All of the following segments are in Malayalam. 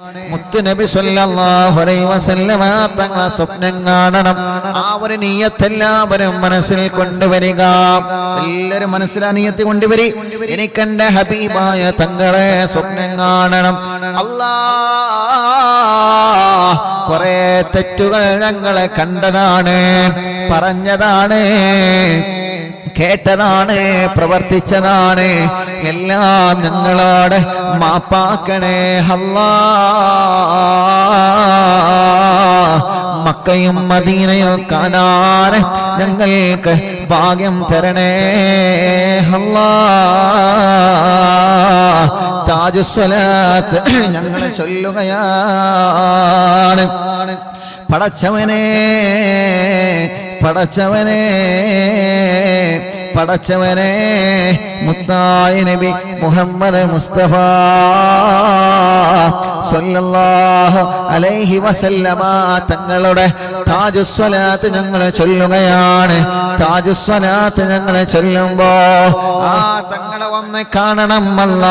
മുത്തുനബി തങ്ങളെ സ്വപ്നം കാണണം. ആ ഒരു നീയത്തെല്ലാവരും മനസ്സിൽ കൊണ്ടുവരിക. എല്ലാവരും മനസ്സിൽ ആ നീയത്ത് കൊണ്ടുവരി. എനിക്കെന്റെ ഹബീബായ തങ്ങളെ സ്വപ്നം കാണണം. അല്ലാ കുറെ തെറ്റുകൾ ഞങ്ങളെ കണ്ടതാണ് പറഞ്ഞതാണ്. കേട്ടതാണ് പ്രവർത്തിച്ചതാണ്. എല്ലാം ഞങ്ങളോട് മാപ്പാക്കണേ ഹല്ലാ മക്കയും മദീനയും കാണാൻ ഞങ്ങൾക്ക് ഭാഗ്യം തരണേ ഹല്ലാ താജുസ്വലാത്ത് ഞങ്ങൾ ചൊല്ലുകയാണ്. പടച്ചവനെ പടച്ചവനെ പടച്ചവനെ മുത്തായ നബി മുഹമ്മദ് മുസ്തഫ സ്വല്ലല്ലാഹു അലൈഹി വസല്ലമ തങ്ങളുടെ താജുസ്വലാത്ത് ഞങ്ങൾ ചൊല്ലുകയാണ്. താജുസ്വലാത്ത് ഞങ്ങൾ ചൊല്ലുമ്പോ ആ തങ്ങളെ വന്ന് കാണണം അല്ല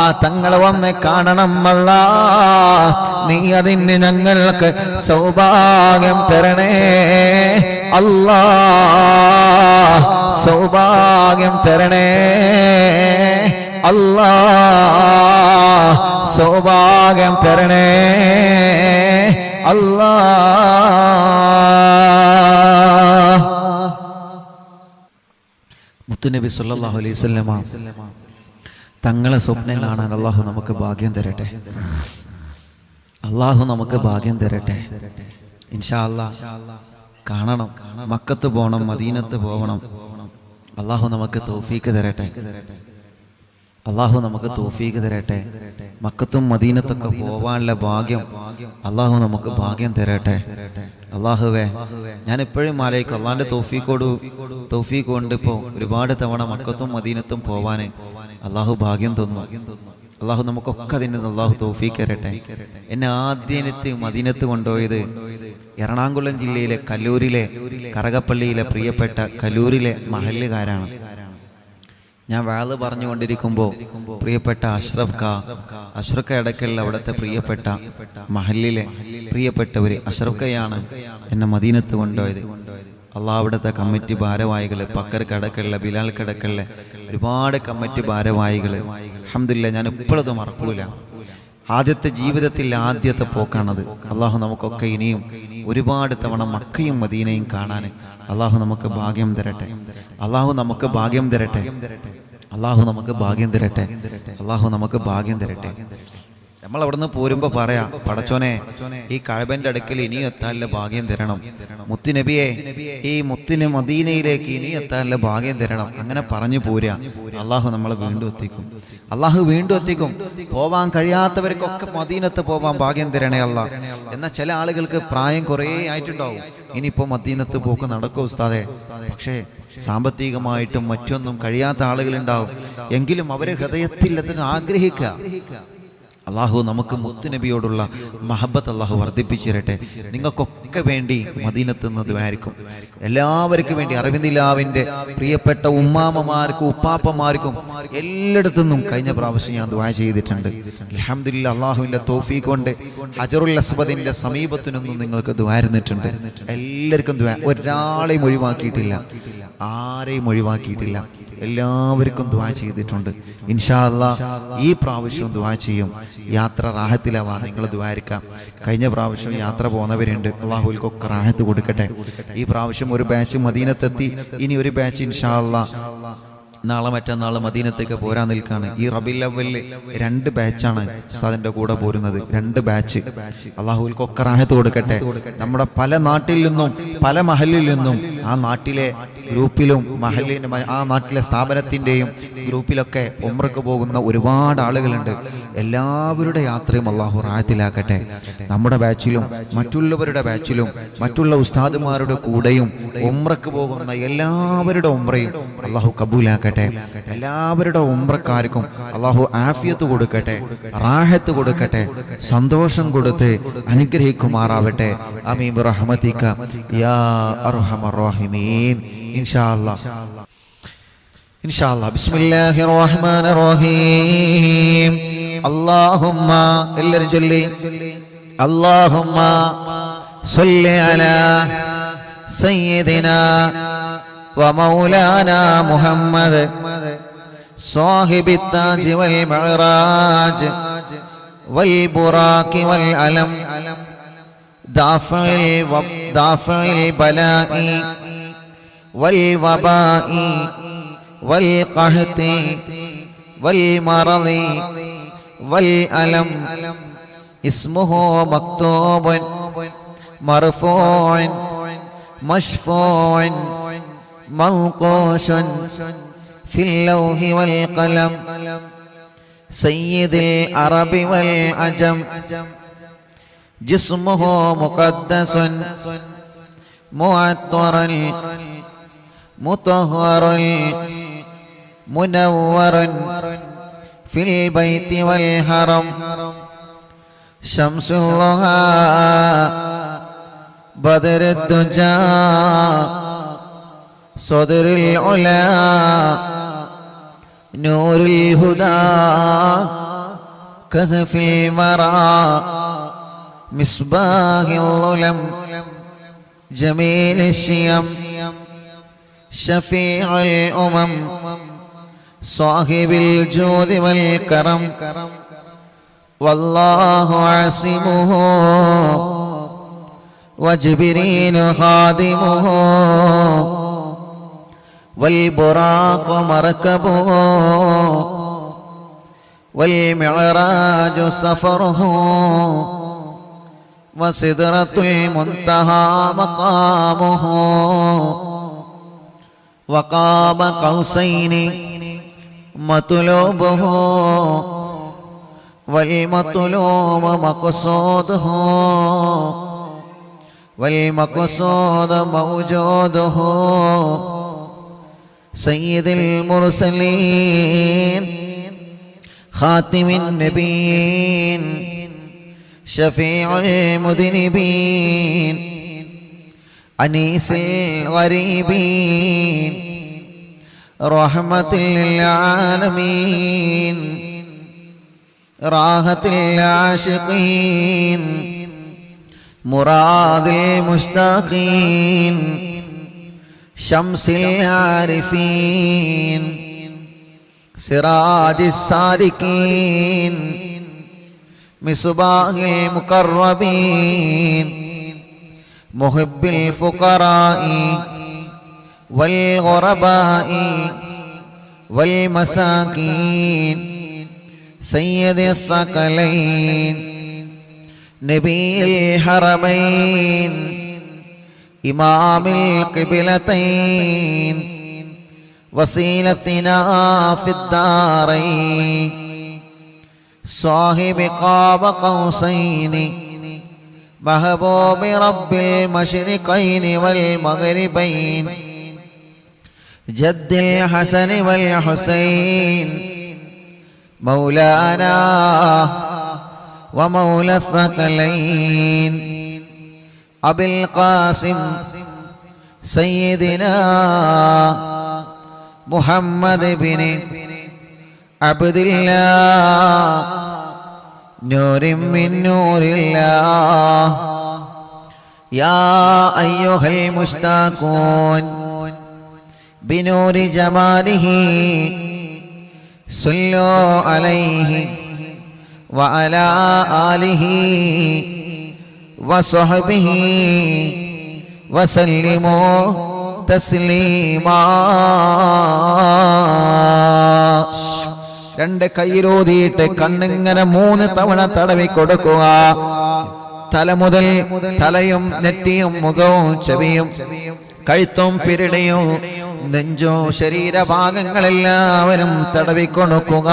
ആ തങ്ങളെ വന്ന് കാണണം അല്ല നീ അതിന് ഞങ്ങൾക്ക് സൗഭാഗ്യം തരണേ. സൗഭാഗ്യം തരണേ. അല്ലാ സൗഭാഗ്യം തരണേ. അല്ലാ മുത്തുനബി സല്ലാഹു അലൈഹി തങ്ങളെ സ്വപ്നം കാണാൻ അള്ളാഹു നമുക്ക് ഭാഗ്യം തരട്ടെ. അള്ളാഹു നമുക്ക് ഭാഗ്യം തരട്ടെ. ഇൻഷാ അല്ലാ കാണണം. മക്കത്ത് പോകണം മദീനത്ത് പോകണം. അള്ളാഹു നമുക്ക് തോഫീക്ക് തരട്ടെ. അള്ളാഹു നമുക്ക് തോഫീക്ക് തരട്ടെ. മക്കത്തും മദീനത്തൊക്കെ പോവാനുള്ള ഭാഗ്യം അള്ളാഹു നമുക്ക് ഭാഗ്യം തരട്ടെ. അള്ളാഹുവേ ഞാൻ എപ്പോഴും മാലയ്ക്ക് അള്ളാഹിന്റെ തോഫീക്കോട് തോഫീക്ക് കൊണ്ട് ഒരുപാട് തവണ മക്കത്തും മദീനത്തും പോവാന് അള്ളാഹു ഭാഗ്യം തന്നു. അള്ളാഹു നമുക്കൊക്കെ അതിന് അള്ളാഹു തോഫീക്ക് തരട്ടെ. എന്നെ ആദ്യനത്ത് മദീനത്ത് കൊണ്ടുപോയത് എറണാകുളം ജില്ലയിലെ കല്ലൂരിലെ കറകപ്പള്ളിയിലെ പ്രിയപ്പെട്ട കല്ലൂരിലെ മഹല്ലുകാരാണ്. ഞാൻ വാൾ പറഞ്ഞുകൊണ്ടിരിക്കുമ്പോൾ പ്രിയപ്പെട്ട അഷ്റഫ് ഖാ അഷ്റഫ് ഖ ഇടയ്ക്കൽ അവിടുത്തെ പ്രിയപ്പെട്ട മഹല്ലിലെ പ്രിയപ്പെട്ടവര് അഷ്റഫ് ഖയാണ് എന്നെ മദീനത്ത് കൊണ്ടുപോയത്. അള്ളാഹ് അവിടുത്തെ കമ്മിറ്റി ഭാരവാഹികൾ പക്കർ കടക്കല്ല ബിലാൽ കടക്കുള്ള ഒരുപാട് കമ്മിറ്റി ഭാരവാഹികൾ അഹമ്മദില്ല ഞാൻ ഇപ്പോഴത് മറക്കൂല. ആദ്യത്തെ ജീവിതത്തിൽ ആദ്യത്തെ പോക്കാണത്. അള്ളാഹു നമുക്കൊക്കെ ഇനിയും ഒരുപാട് തവണ മക്കയും മദീനയും കാണാൻ അള്ളാഹു നമുക്ക് ഭാഗ്യം തരട്ടെ. അള്ളാഹു നമുക്ക് ഭാഗ്യം തരട്ടെ. അള്ളാഹു നമുക്ക് ഭാഗ്യം തരട്ടെ. അള്ളാഹു നമുക്ക് ഭാഗ്യം തരട്ടെ. നമ്മൾ അവിടുന്ന് പോരുമ്പോ പറയാ പടച്ചോനെ ഈ കഴബന്റെ അടുക്കൽ ഇനി എത്താനുള്ള ഭാഗ്യം തരണം. മുത്തുനബിയെ ഈ മുത്തിന് മദീനയിലേക്ക് ഇനി എത്താനുള്ള ഭാഗ്യം തരണം. അങ്ങനെ പറഞ്ഞു പോരാ അള്ളാഹു നമ്മളെ വീണ്ടും എത്തിക്കും. അള്ളാഹു വീണ്ടും എത്തിക്കും. പോവാൻ കഴിയാത്തവർക്കൊക്കെ മദീനത്ത് പോവാൻ ഭാഗ്യം തരണേ അല്ല എന്നാൽ ചില ആളുകൾക്ക് പ്രായം കുറേ ആയിട്ടുണ്ടാവും. ഇനിയിപ്പോ മദീനത്ത് പോക്ക് നടക്കും ഉസ്താദെ. പക്ഷേ സാമ്പത്തികമായിട്ടും മറ്റൊന്നും കഴിയാത്ത ആളുകളുണ്ടാവും. എങ്കിലും അവരെ ഹൃദയത്തിൽ അതിന് ആഗ്രഹിക്കുക. അള്ളാഹു നമുക്ക് മുത്തുനബിയോടുള്ള മഹബത്ത് അള്ളാഹു വർദ്ധിപ്പിച്ചിരട്ടെ നിങ്ങൾക്കൊക്കെ വേണ്ടി മദീനത്തുന്നതുമായിരിക്കും എല്ലാവർക്കും വേണ്ടി അറിവിന്ദിലാവിന്റെ പ്രിയപ്പെട്ട ഉമ്മാമ്മമാർക്കും ഉപ്പാപ്പമാർക്കും എല്ലായിടത്തു നിന്നും കഴിഞ്ഞ പ്രാവശ്യം ഞാൻ ദ്വാ ചെയ്തിട്ടുണ്ട്. അലഹമില്ല അള്ളാഹുവിന്റെ തോഫി കൊണ്ട് ഹജറുൽ അസ്ബദിന്റെ സമീപത്തിനൊന്നും നിങ്ങൾക്ക് ദ്വാരുന്നിട്ടുണ്ട് എല്ലാവർക്കും ദ്വാ ഒരാളെയും ഒഴിവാക്കിയിട്ടില്ല. ആരെയും ഒഴിവാക്കിയിട്ടില്ല. എല്ലാവർക്കും ദ്വാ ചെയ്തിട്ടുണ്ട്. ഇൻഷാല്ല ഈ പ്രാവശ്യവും ദ്വാ ചെയ്യും. യാത്ര റാഹത്തിലാവാ നിങ്ങൾ ദ്വാരിക്കാം കഴിഞ്ഞ പ്രാവശ്യം യാത്ര പോകുന്നവരുണ്ട് അള്ളാഹുൽക്കൊക്കെ റാഹത്ത് കൊടുക്കട്ടെ. ഈ പ്രാവശ്യം ഒരു ബാച്ച് മദീനത്തെത്തി. ഇനി ഒരു ബാച്ച് ഇൻഷാ അല്ലാ നാളെ മറ്റന്നാൾ മദീനത്തേക്ക് പോരാൻ നിൽക്കാണ്. ഈ റബി അവലിൽ രണ്ട് ബാച്ചാണ് ഉസ്താദിന്റെ കൂടെ പോരുന്നത്. രണ്ട് ബാച്ച് അള്ളാഹുൽക്കൊക്കെ റാഹത്ത് കൊടുക്കട്ടെ. നമ്മുടെ പല നാട്ടിൽ നിന്നും പല മഹലിൽ നിന്നും ആ നാട്ടിലെ ഗ്രൂപ്പിലും മഹലിന്റെ ആ നാട്ടിലെ സ്ഥാപനത്തിന്റെയും ഗ്രൂപ്പിലൊക്കെ ഉമ്രക്ക് പോകുന്ന ഒരുപാട് ആളുകളുണ്ട്. എല്ലാവരുടെ യാത്രയും അള്ളാഹു റായത്തിലാക്കട്ടെ നമ്മുടെ ബാച്ചിലും മറ്റുള്ളവരുടെ ബാച്ചിലും മറ്റുള്ള ഉസ്താദുമാരുടെ കൂടെയും ഉമ്രക്ക് പോകുന്ന എല്ലാവരുടെ ഉമ്രയും അള്ളാഹു കബൂലാക്കട്ടെ. എല്ലാവരുടെ ഉമ്രക്കാർക്കും അള്ളാഹു ആഫിയത്ത് കൊടുക്കട്ടെ റാഹത്ത് കൊടുക്കട്ടെ സന്തോഷം കൊടുത്ത് അനുഗ്രഹിക്കുമാറാവട്ടെ. അമീം റഹ്മത്തിക്ക യാ അർഹമർ റഹീമീൻ. ഇൻഷാ إن شاء الله بسم الله الرحمن الرحيم അല്ലാഹുമ്മ എല്ലാരും ചൊല്ലി അല്ലാഹുമ്മ സ്വല്ലി അലാ സയ്യിദിനാ ومولانا محمد صاحب التاج والمعراج والبراك والألم دافع الوب دافع البلاء والوباء والقحط والمرض والألم. اسمه مكتوب مرفوع مشفوع منقوش في اللوح والقلم. سيد العرب والعجم. جسمه مقدس معطر مطهر. منور في البيت والحرم. شمس الله بدر الدجى صدر العلا نور الهدى كهف المرى مصباح الظلم جميل الشيم شفيع الأمم. صاحب الجود والكرم والله عاصمه وجبريل خادمه والبراق مركبه والمعراج سفره وسدرة المنتهى مقامه وقاب قوسين مطلوبه والمطلوب مقصوده والمقصود موجوده سيد المرسلين خاتم النبيين شفيع المذنبين أنيس الغريبين رحمة للعالمين. راحة العاشقين مراد المشتاقين شمس العارفين. سراج السالكين. مصباح المقربين. محب الفقراء. والغرباء والمساكين سيد الثقلين نبي الحرمين إمام القبلتين وسيلتنا في الدارين صاحب قاب قوسين محبوب رب المشرقين والمغربين. جد الحسن والحسين مولانا ومولى الثقلين أبي القاسم سيدنا محمد بن عبد الله نور من نور الله. يا أيها المشتاقون بنور جماله صلوا عليه وعلى آله وصحبه وسلموا تسليما രണ്ട് കൈയിലോതിയിട്ട് കണ്ണിങ്ങനെ മൂന്ന് തവണ തടവി കൊടുക്കുക തല മുതൽ തലയും നെറ്റിയും മുഖവും ചെവിയും കഴുത്തും പിരിടയും നെഞ്ചോ ശരീരഭാഗങ്ങളെല്ലാവരും തടവിക്കൊണുക്കുക.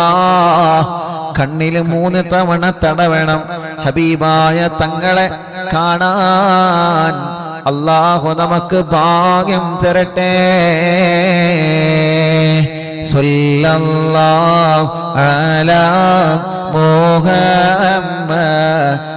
കണ്ണിൽ മൂന്ന് തവണ തടവണം ഹബീബായ തങ്ങളെ കാണാൻ. അള്ളാഹു നമുക്ക് ഭാഗ്യം തരട്ടെ. സല്ലല്ലാഹു അലാ മുഹമ്മദ്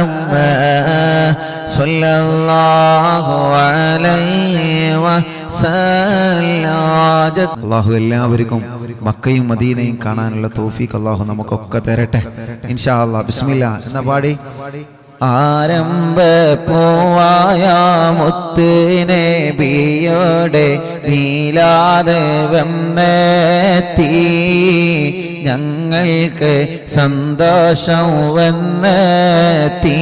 محمد صلى الله عليه وسلم അള്ളാഹു എല്ലാവർക്കും മക്കയും മദീനയും കാണാനുള്ള തോഫീക്ക് അള്ളാഹു നമുക്കൊക്കെ തരട്ടെ ഇൻഷാ അള്ളാഹ് ബിസ്മില്ല എന്ന പാടി ആരംഭ പോവായ മുത്തിനെ ബിയോടെ മീലാതെ വന്നെത്തി. ഞങ്ങൾക്ക് സന്തോഷം വന്നെത്തി.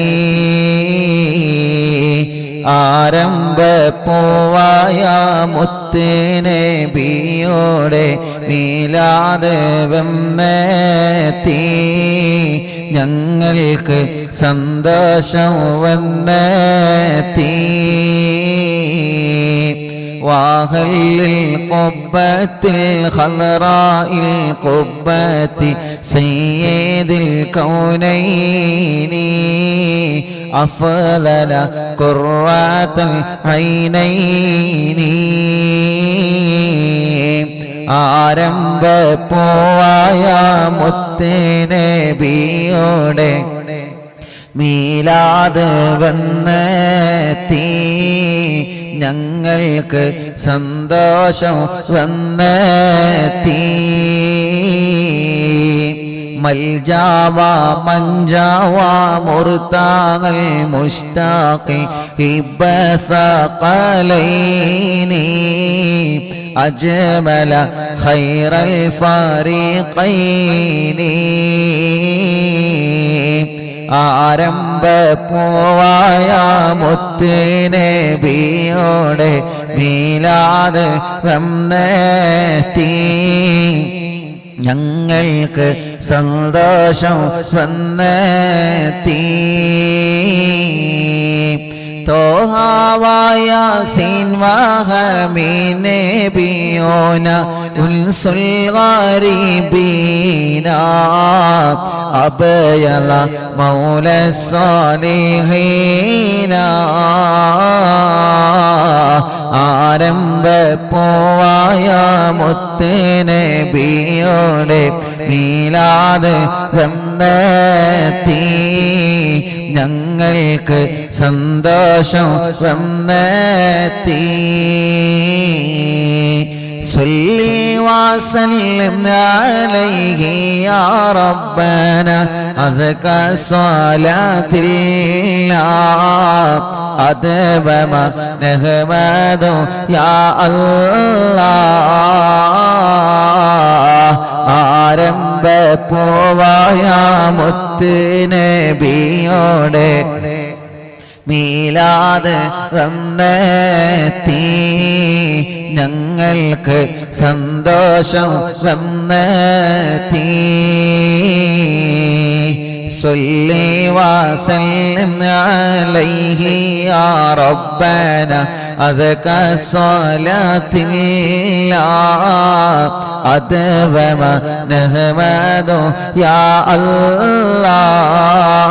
ആരംഭ പോവായ മുത്തിനെ ബിയോടെ മീലാതെ വന്നെത്തി. ഞങ്ങൾക്ക് സന്തോഷം വന്നെത്തി. വാഹൽ കൊബത്തിൽ ഹലറായിൽ കൊബത്തി സയ്യേദിൽ കൗനൈനി. أفضل قرة العينين ആരംഭ പോവായ മുത്തേനെ ബിയോടെ മീലാത് വന്നെത്തി ഞങ്ങൾക്ക് സന്തോഷം വന്നെത്തി മൽജാവ മഞ്ചാവ മുർത്താങ്ങൾ മുഷ്താഖി ഇബ്ബസഖലൈനി أجمل ഖൈറൽ الفريقين ആരംഭ പോവായ മുത്തിനെ ബിയോടെ മീലാത് വന്നെത്തി. ഞങ്ങൾക്ക് സന്തോഷം വന്നെത്തി. തോഹാവായ സിൻവാഹമീനെ ബിയോന ഉൽസുൽഗാരിബീന. അബയല മൗല സ്വാലിഹീന ആരംഭ പോവായ മുത്തേനെ ബിയോടെ മീലാത് വന്നെത്തി. ഞങ്ങൾക്ക് സന്തോഷം വന്നെത്തി. صلي وسلم عليه يا ربنا أزكى صلاة الله أدب ما نحمد يا الله ആരംഭ പോവായ മുത്ത് നബിയോടെ മീലാത് വന്നെത്തി. ഞങ്ങൾക്ക് സന്തോഷം വന്നെത്തി. صلي وسلم عليه يا ربنا أزكى الصلاة الله أدوم نحمد يا الله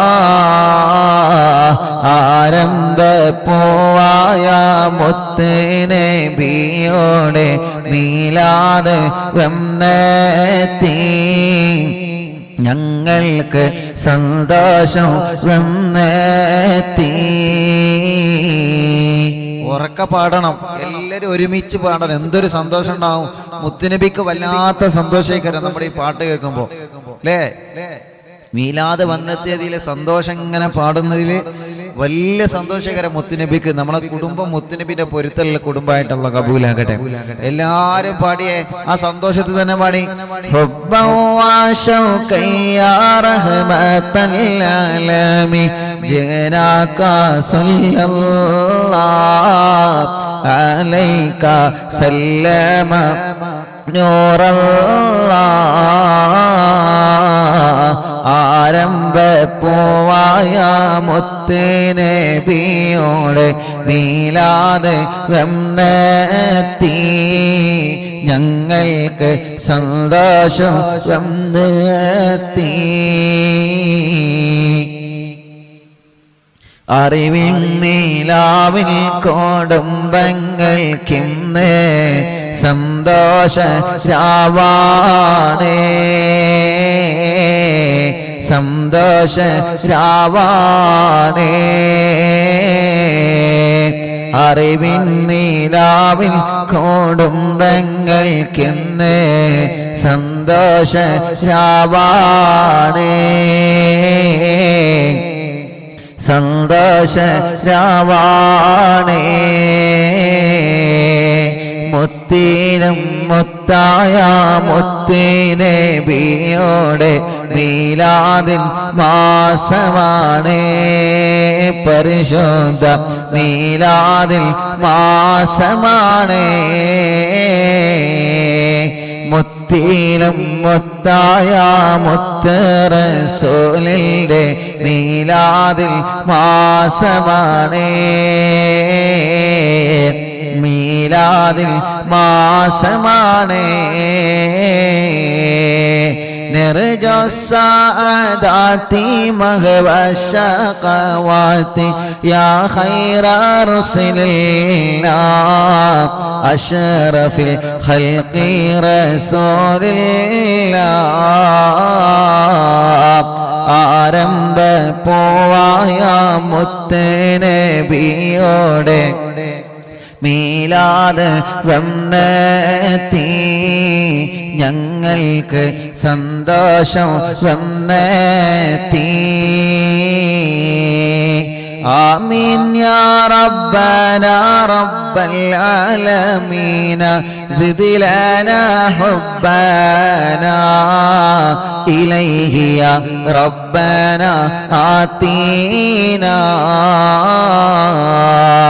ആരംഭപ്പൂവായ മുത്തിനെ ബിയോടെ മീലാത് വന്നെത്തി ഞങ്ങൾക്ക് സന്തോഷം വന്നെത്തി. ഉറക്കെ പാടണം. എല്ലാവരും ഒരുമിച്ച് പാടണം. എന്തൊരു സന്തോഷം ഉണ്ടാവും. മുത്തുനബിക്ക് വല്ലാത്ത സന്തോഷേക്കരം നമ്മുടെ ഈ പാട്ട് കേൾക്കുമ്പോ. അല്ലേ മീലാതെ വന്നെത്തിയതിലെ സന്തോഷം ഇങ്ങനെ പാടുന്നതിൽ വലിയ സന്തോഷകര മുത്തുനബിക്ക് നമ്മളെ കുടുംബം മുത്തുനബിന്റെ പൊരുത്തലുള്ള കുടുംബമായിട്ടുള്ള കബൂലാകട്ടെ. എല്ലാരും പാടിയേ ആ സന്തോഷത്തിൽ തന്നെ പാടി. സല്ലമ. നൂറല്ലാ ആരംഭ മുത്തേനെ ബിയോടെ നീലാതെ വെന്നെത്തി. ഞങ്ങൾക്ക് സന്തോഷം വെന്നെത്തി. അറിവിൻ നീലാവിൽ കോടുംബങ്ങൾക്കിന്ന് സന്തോഷ രാവാണേ. സന്തോഷ രാവാണേ. അറിവിൻ നീലാവിൽ കോടുംബങ്ങൾക്കെന്ന് സന്തോഷ രാവാണേ. സന്തോഷ രാവാണേ. മുത്തീനും മുത്തായ മുത്തീനെ ബിയോടെ മീലാദിൻ മാസമാണ്. പരിശോധ മീലാദിൽ മാസമാണ്. മുത്തിയിലും മുത്തായ മുത്തറസോലിന്റെ മീലാദിൽ മാസമാണേ. മീലാദിൽ മാസമാണേ نرجو السعادات مغوى الشقوات يا خير رسل الله أشرف الخلق رسول الله ആരംഭ പോവായ മുത്തനബിയോടെ മീലാത് വന്നെത്തി ഞങ്ങൾക്ക് സന്തോഷം വന്നെത്തി آمين يا ربنا رب العالمين زد لنا حبنا إليه يا ربنا آتينا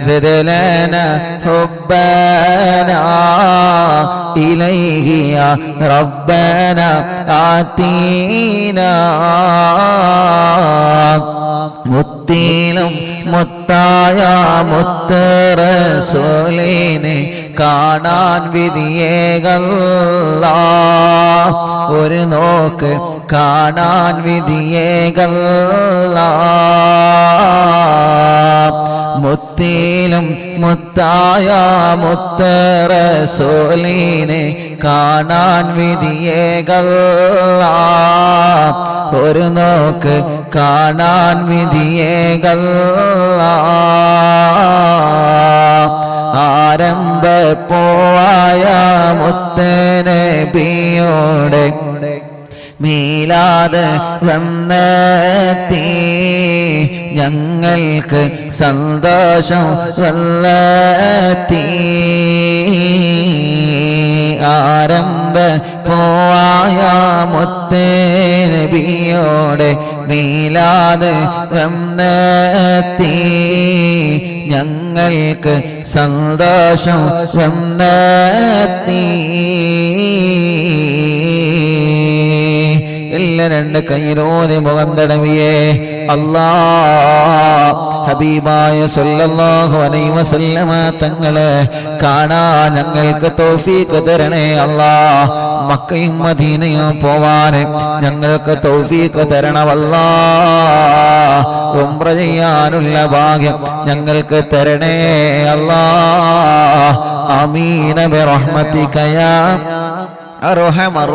زد لنا حبنا إليه يا ربنا آتينا മുത്തിയിലും മുത്തായ മുത്തറസോലിനെ കാണാൻ വിധിയേകല്ല. ഒരു നോക്ക് കാണാൻ വിധിയേകല്ല. മുത്തിലും മുത്തായ മുത്തറസോലിനെ കാണാൻ വിധിയേകല്ല ഒരു നോക്ക് കാണാൻ വിധിയേകല്ല മുത്തേനെ മുത്തനബിയോടെ മീലാത് വന്നെത്തി. ഞങ്ങൾക്ക് സന്തോഷം വന്നെത്തി. ആരംഭ പോയ മുത്തേനബിയോടെ മീലാത് വന്നെത്തി. ഞങ്ങൾക്ക് സന്തോഷം വന്നെത്തി. എല്ലാ രണ്ട് കയ്യിലോതി മുഖം തടവിയേ. അല്ലാ ഹബീബായ സല്ലല്ലാഹു അലൈഹി വസല്ലമ തങ്ങളെ കാണാൻ ഞങ്ങൾക്ക് തൗഫീഖ് തരണേ അല്ലാ മക്കയും മദീനയും പോവാൻ ഞങ്ങൾക്ക് തൗഫീഖ് തരണമല്ലാ ഉംറ ചെയ്യാനുള്ള ഭാഗ്യം ഞങ്ങൾക്ക് തരണേ അല്ലാ. അമീന ബിറഹ്മതിക യാ അർഹമർ